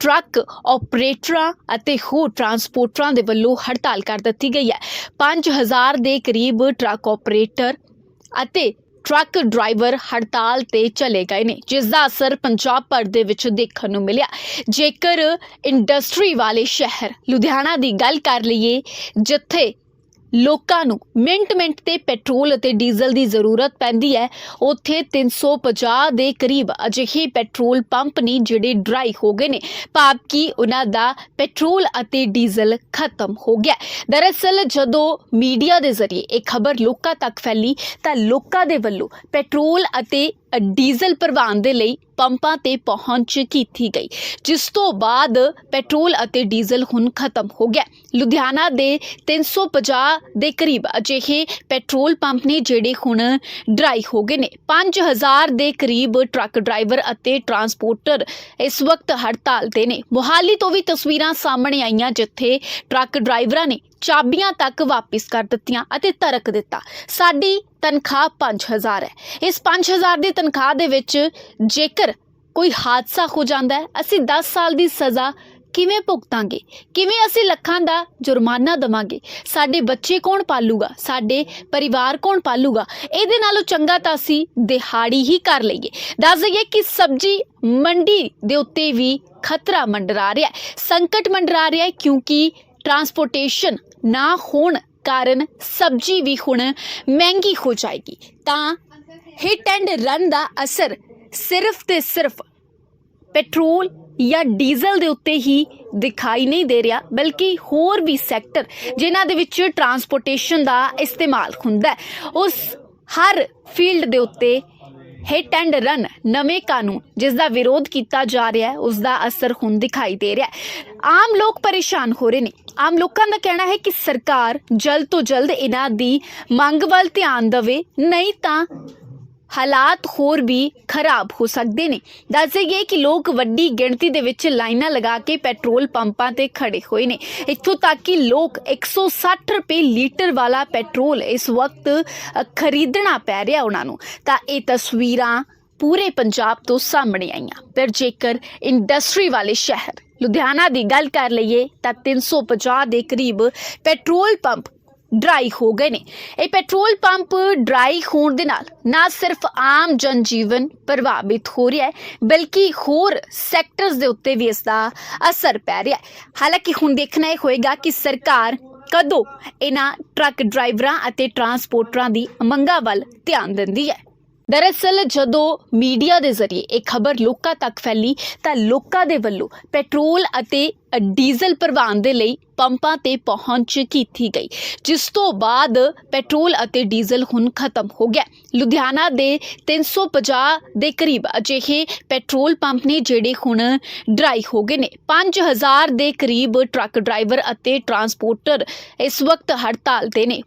Truck ਆਪਰੇਟਰਾਂ ਅਤੇ ਹੋਰ ਟਰਾਂਸਪੋਰਟਰਾਂ ਦੇ ਵੱਲੋਂ ਹੜਤਾਲ ਕਰ ਦਿੱਤੀ ਗਈ ਹੈ। 5000 ਦੇ ਕਰੀਬ ਟਰੱਕ ਆਪਰੇਟਰ ਅਤੇ ਟਰੱਕ ਡਰਾਈਵਰ ਹੜਤਾਲ ਤੇ ਚਲੇ ਗਏ ਨੇ, ਜਿਸ ਦਾ ਅਸਰ ਪੰਜਾਬ ਭਰ ਦੇ ਵਿੱਚ ਦੇਖਣ ਨੂੰ ਮਿਲਿਆ। ਜੇਕਰ ਇੰਡਸਟਰੀ ਵਾਲੇ ਸ਼ਹਿਰ ਲੁਧਿਆਣਾ ਦੀ ਗੱਲ ਕਰ ਲਈਏ, ਜਿੱਥੇ ਲੋਕਾਂ ਨੂੰ ਮਿੰਟ-ਮਿੰਟ ਤੇ ਪੈਟਰੋਲ ਅਤੇ ਡੀਜ਼ਲ ਦੀ ਜ਼ਰੂਰਤ ਪੈਂਦੀ ਹੈ। ਉੱਥੇ 350 ਦੇ ਕਰੀਬ ਅਜਿਹੇ ਪੈਟਰੋਲ ਪੰਪ ਨੇ ਜਿਹੜੇ ਡਰਾਈ ਹੋ ਗਏ ਨੇ। ਭਾਵ ਕਿ ਉਹਨਾਂ ਦਾ ਪੈਟਰੋਲ ਅਤੇ ਡੀਜ਼ਲ ਖਤਮ ਹੋ ਗਿਆ। ਦਰਅਸਲ ਜਦੋਂ ਮੀਡੀਆ ਦੇ ਜ਼ਰੀਏ ਇਹ ਖਬਰ ਲੋਕਾਂ ਤੱਕ ਫੈਲੀ ਤਾਂ ਲੋਕਾਂ ਦੇ ਵੱਲੋਂ ਪੈਟਰੋਲ ਅਤੇ ਡੀਜ਼ਲ ਭਰਵਾਉਣ ਦੇ ਲਈ ਪੰਪਾਂ ਤੇ ਪਹੁੰਚ ਕੀਤੀ ਗਈ, ਜਿਸ ਤੋਂ ਬਾਅਦ ਪੈਟਰੋਲ ਅਤੇ ਡੀਜ਼ਲ ਹੁਣ ਖਤਮ ਹੋ ਗਿਆ। ਲੁਧਿਆਣਾ ਦੇ 350 ਦੇ ਕਰੀਬ ਅਜਿਹੇ ਪੈਟਰੋਲ ਪੰਪ ਨੇ ਜਿਹੜੇ ਹੁਣ ਡਰਾਈ ਹੋ ਗਏ ਨੇ। 5000 ਦੇ ਕਰੀਬ ਟਰੱਕ ਡਰਾਈਵਰ ਅਤੇ ਟਰਾਂਸਪੋਰਟਰ ਇਸ ਵਕਤ ਹੜਤਾਲ ਤੇ ਨੇ। ਮੋਹਾਲੀ ਤੋਂ ਵੀ ਤਸਵੀਰਾਂ ਸਾਹਮਣੇ ਆਈਆਂ, ਜਿੱਥੇ ਟਰੱਕ ਡਰਾਈਵਰਾਂ ਨੇ ਚਾਬੀਆਂ ਤੱਕ ਵਾਪਿਸ ਕਰ ਦਿੱਤੀਆਂ ਅਤੇ ਤਰਕ ਦਿੱਤਾ। ਸਾਡੀ ਤਨਖਾਹ 5000 ਹੈ। ਇਸ 5000 ਦੀ ਤਨਖਾਹ ਦੇ ਵਿੱਚ ਜੇਕਰ ਕੋਈ ਹਾਦਸਾ ਹੋ ਜਾਂਦਾ ਹੈ, ਅਸੀਂ 10 ਸਾਲ ਦੀ ਸਜ਼ਾ ਕਿਵੇਂ ਭੁਗਤਾਂਗੇ? ਕਿਵੇਂ ਅਸੀਂ ਲੱਖਾਂ ਦਾ ਜੁਰਮਾਨਾ ਦਵਾਂਗੇ? ਸਾਡੇ ਬੱਚੇ ਕੌਣ ਪਾਲੂਗਾ? ਸਾਡੇ ਪਰਿਵਾਰ ਕੌਣ ਪਾਲੂਗਾ? ਇਹਦੇ ਨਾਲੋਂ ਚੰਗਾ ਤਾਂ ਅਸੀਂ ਦਿਹਾੜੀ ਹੀ ਕਰ ਲਈਏ। ਦੱਸ ਦਈਏ ਕਿ ਸਬਜ਼ੀ ਮੰਡੀ ਦੇ ਉੱਤੇ ਵੀ ਖਤਰਾ ਮੰਡਰਾ ਰਿਹਾ ਹੈ। ਸੰਕਟ ਮੰਡਰਾ ਰਿਹਾ ਹੈ ਕਿਉਂਕਿ ਟਰਾਂਸਪੋਰਟੇਸ਼ਨ ਨਾ ਹੋਣ ਕਾਰਨ ਸਬਜ਼ੀ ਵੀ ਹੁਣ ਮਹਿੰਗੀ ਹੋ ਜਾਏਗੀ। ਤਾਂ ਹਿੱਟ ਐਂਡ ਰਨ ਦਾ ਅਸਰ ਸਿਰਫ ਤੇ ਸਿਰਫ ਪੈਟਰੋਲ ਜਾਂ ਡੀਜ਼ਲ ਦੇ ਉੱਤੇ ਹੀ ਦਿਖਾਈ ਨਹੀਂ ਦੇ ਰਿਹਾ, ਬਲਕਿ ਹੋਰ ਵੀ ਸੈਕਟਰ ਜਿਨ੍ਹਾਂ ਦੇ ਵਿੱਚ ਟਰਾਂਸਪੋਰਟੇਸ਼ਨ ਦਾ ਇਸਤੇਮਾਲ ਹੁੰਦਾ ਉਸ ਹਰ ਫੀਲਡ ਦੇ ਉੱਤੇ ਹਿੱਟ ਐਂਡ ਰਨ ਨਵੇਂ ਕਾਨੂੰਨ ਜਿਸ ਦਾ ਵਿਰੋਧ ਕੀਤਾ ਜਾ ਰਿਹਾ ਹੈ ਉਸ ਦਾ ਅਸਰ ਹੁਣ ਦਿਖਾਈ ਦੇ ਰਿਹਾ ਹੈ। ਆਮ ਲੋਕ ਪਰੇਸ਼ਾਨ ਹੋ ਰਹੇ ਨੇ। ਆਮ ਲੋਕਾਂ ਦਾ ਕਹਿਣਾ ਹੈ ਕਿ ਸਰਕਾਰ ਜਲਦ ਤੋਂ ਜਲਦ ਇਹਨਾਂ ਦੀ ਮੰਗ ਵੱਲ ਧਿਆਨ ਦੇਵੇ, ਨਹੀਂ ਤਾਂ ਹਾਲਾਤ ਹੋਰ ਵੀ ਖਰਾਬ ਹੋ ਸਕਦੇ ਨੇ। ਦੱਸ ਦਈਏ ਕਿ ਲੋਕ ਵੱਡੀ ਗਿਣਤੀ ਦੇ ਵਿੱਚ ਲਾਈਨਾਂ ਲਗਾ ਕੇ ਪੈਟਰੋਲ ਪੰਪਾਂ ਤੇ ਖੜੇ ਹੋਏ ਨੇ। ਇੱਥੋਂ ਤੱਕ ਕਿ ਲੋਕ 160 ਰੁਪਏ ਲੀਟਰ ਵਾਲਾ ਪੈਟਰੋਲ ਇਸ ਵਕਤ ਖਰੀਦਣਾ ਪੈ ਰਿਹਾ ਉਹਨਾਂ ਨੂੰ। ਤਾਂ ਇਹ ਤਸਵੀਰਾਂ ਪੂਰੇ ਪੰਜਾਬ ਤੋਂ ਸਾਹਮਣੇ ਆਈਆਂ। ਪਰ ਜੇਕਰ ਇੰਡਸਟਰੀ ਵਾਲੇ ਸ਼ਹਿਰ ਲੁਧਿਆਣਾ ਦੀ ਗੱਲ ਕਰ ਲਈਏ ਤਾਂ 350 ਦੇ ਕਰੀਬ ਪੈਟਰੋਲ ਪੰਪ ਡਰਾਈ ਹੋ ਗਏ ਨੇ। ਇਹ ਪੈਟਰੋਲ ਪੰਪ ਡਰਾਈ ਹੋਣ ਦੇ ਨਾਲ ਨਾ ਸਿਰਫ ਆਮ ਜਨਜੀਵਨ ਪ੍ਰਭਾਵਿਤ ਹੋ ਰਿਹਾ ਹੈ, ਬਲਕਿ ਹੋਰ ਸੈਕਟਰਸ ਦੇ ਉੱਤੇ ਵੀ ਇਸ ਦਾ ਅਸਰ ਪੈ ਰਿਹਾ ਹੈ। ਹਾਲਾਂਕਿ ਹੁਣ ਦੇਖਣਾ ਇਹ ਹੋਏਗਾ ਕਿ ਸਰਕਾਰ ਕਦੋਂ ਇਹਨਾਂ ਟਰੱਕ ਡਰਾਈਵਰਾਂ ਅਤੇ ਟਰਾਂਸਪੋਰਟਰਾਂ ਦੀ ਮੰਗਾਂ ਵੱਲ ਧਿਆਨ ਦਿੰਦੀ ਹੈ। ਦਰਅਸਲ ਜਦੋਂ ਮੀਡੀਆ ਦੇ ਜ਼ਰੀਏ ਇਹ ਖਬਰ ਲੋਕਾਂ ਤੱਕ ਫੈਲੀ ਤਾਂ ਲੋਕਾਂ ਦੇ ਵੱਲੋਂ ਪੈਟਰੋਲ ਅਤੇ ਡੀਜ਼ਲ ਭਰਵਾਉਣ ਦੇ ਲਈ ਪੰਪਾਂ ਤੇ ਪਹੁੰਚ ਕੀਤੀ ਗਈ, ਜਿਸ ਤੋਂ ਬਾਅਦ ਪੈਟਰੋਲ ਅਤੇ ਡੀਜ਼ਲ ਹੁਣ ਖਤਮ ਹੋ ਗਿਆ। ਲੁਧਿਆਣਾ ਦੇ 350 ਦੇ ਕਰੀਬ ਅਜਿਹੇ ਪੈਟਰੋਲ ਪੰਪ ਨੇ ਜਿਹੜੇ ਹੁਣ ਡਰਾਈ ਹੋ ਗਏ ਨੇ। 5000 ਦੇ ਕਰੀਬ ਟਰੱਕ ਡਰਾਈਵਰ ਅਤੇ ਟਰਾਂਸਪੋਰਟਰ ਇਸ ਵਕਤ ਹੜਤਾਲ ਤੇ ਨੇ।